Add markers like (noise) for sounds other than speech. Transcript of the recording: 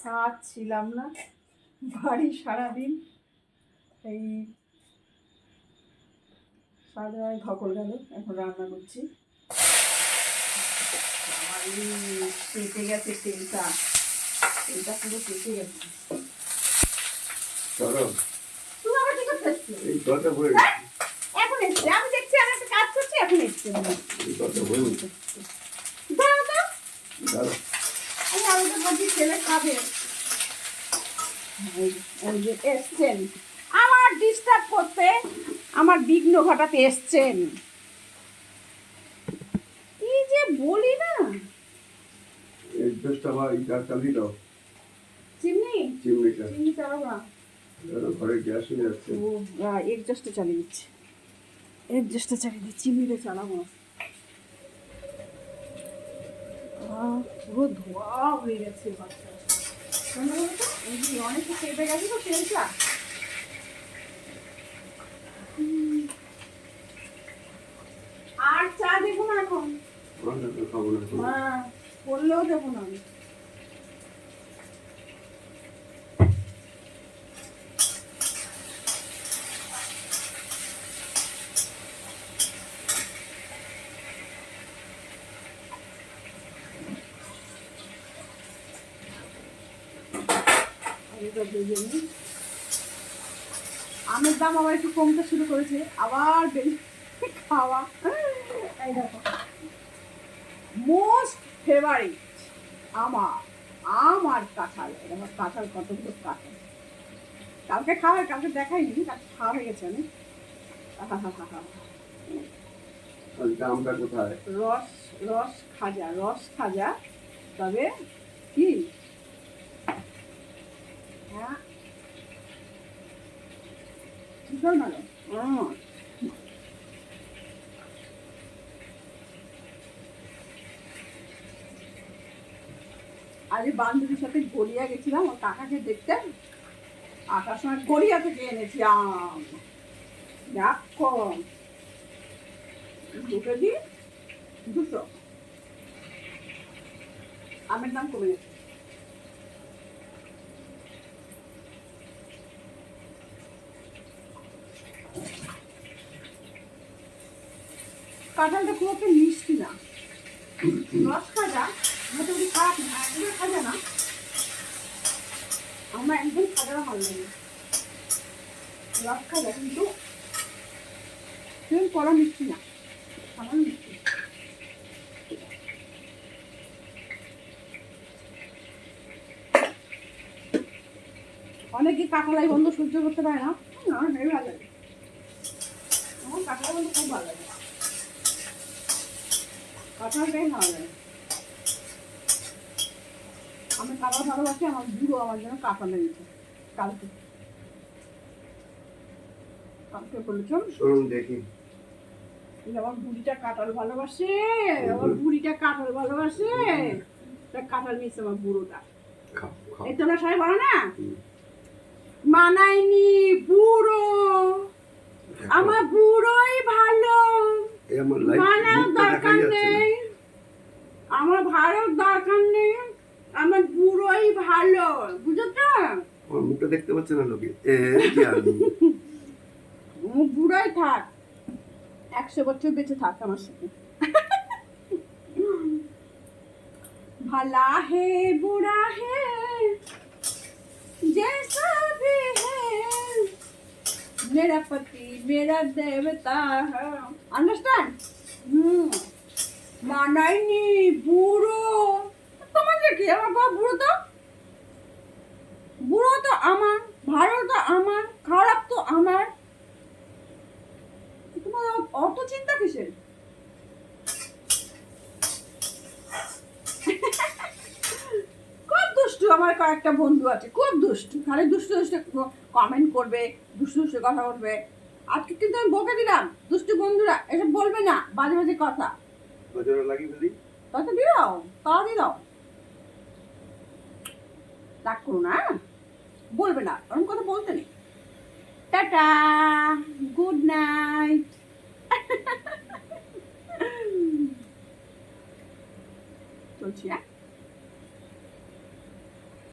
খাচ্ছিলাম না বাড়ি সারাদিন এই নয় ধকল গেল এখন রান্না করছি। আমার পেটে গেছে তেলটা তেলটা পুরো পেটে গেছে। চলো। তুমি আবার কি করতে এই কথা বলে? এখন এসছে। আমি দেখছি আমি একটা কাজ করছি এখন এসছে। এই কথা বলে দাও দাও দাঁড়া এই আলুটা ভাজি ছেলে খাবে। এসছেন। আমার ডিস্টার্ব করতে আমার বিঘ্ন ঘটাতে এসছেন। কি যে বলি না। চিমনি? চিমনিটা। চিমনি চালাবো না। ঘরে গ্যাস হয়ে যাচ্ছে। ও চালিয়ে দিচ্ছি। চালিয়ে দিচ্ছি চিমনিতে চালাবো। না পুরো ধোয়া হয়ে গেছে অনেকটা চেপে গেছে তো তেলটা আর চা দেবো না এখন? করলেও দেবো না আমি। আলুটা ভেজে নিই। আমের দাম আবার একটু কমতে শুরু করেছে। আবার খাওয়া। এই দেখো। মোস্ট ফেভারিট আমার আমার কাঁঠাল। আমার কাঁঠাল কতগুলো কাঁঠাল? কালকে খাওয়া কালকে দেখাইনি কালকে খাওয়া হয়ে গেছে আমি রস রস খাজা রস খাজা। তবে কি? হুম। বান্ধবীর সাথে গড়িয়া গেছিলাম, ওর কাকাকে দেখতে। আসার সময় গড়িয়া থেকে এনেছি আম। দেখো দুটো দিই দুশো আমের দাম কমে গেছে কাঁঠালটা খুব একটা মিষ্টি না। রস খাজা মোটামুটি খারাপ না একদম খাজা না। আমার একদম খাজা ভালো লাগে। রস খাজা কিন্তু কড়া মিষ্টি না আমার মিষ্টি। অনেকে কাঁঠালাই বন্ধ সহ্য করতে পারে না। আমার হেভি ভালো লাগে। আমার কাঁঠালাই বন্ধ খুব ভালো লাগে। কাঁঠালটাই আমি কাঁঠাল ভালোবাসি আমার আমার জন্য কাঁঠাল এনেছে কালকে। কালকে বলেছিলাম। চলুন দেখি। আমার বুড়িটা কাঁঠাল ভালোবাসে আমার বুড়িটা কাঁঠাল ভালোবাসে। তা কাঁঠাল নিচ্ছে আমার বুড়োটা। এই তোমরা সবাই বলো না? হুম। মানায়নি বুড়ো। আমার বুড়োই ভালো আমার লাইফ মানার মুখটা দেখা দরকার যাচ্ছে না নেই আমার ভালো দরকার নেই আমার বুড়োই ভালো বুঝেছ আমার মুখটা দেখতে পাচ্ছে না লোকে এ যে আমি (laughs) ও বুড়োই থাক একশো বছর বেঁচে থাক আমার সাথে (laughs) भला है बुरा है जैसा भी है मेरा पति मेरा देवता है अंडरस्टैंड हम्म মানায়নি বুড়ো তোমাদের কি আমার বাবা বুড়ো তো বুড়ো তো আমার ভালো তো আমার খারাপ তো আমার তোমার অত চিন্তা কিসের আমার কয়েকটা বন্ধু আছে খুব দুষ্টু খালি দুষ্টু দুষ্টু কমেন্ট করবে দুষ্টু দুষ্টু কথা বলবে। আজকে কিন্তু আমি বকে দিলাম দুষ্টু বন্ধুরা এসব বলবে না বাজে বাজে কথা। কথা দিও তাড়াতাড়ি দাও রাগ করো না হ্যাঁ? বলবে না ওরকম কথা বলতে নেই। টাটা গুড নাইট চলছি হ্যাঁ?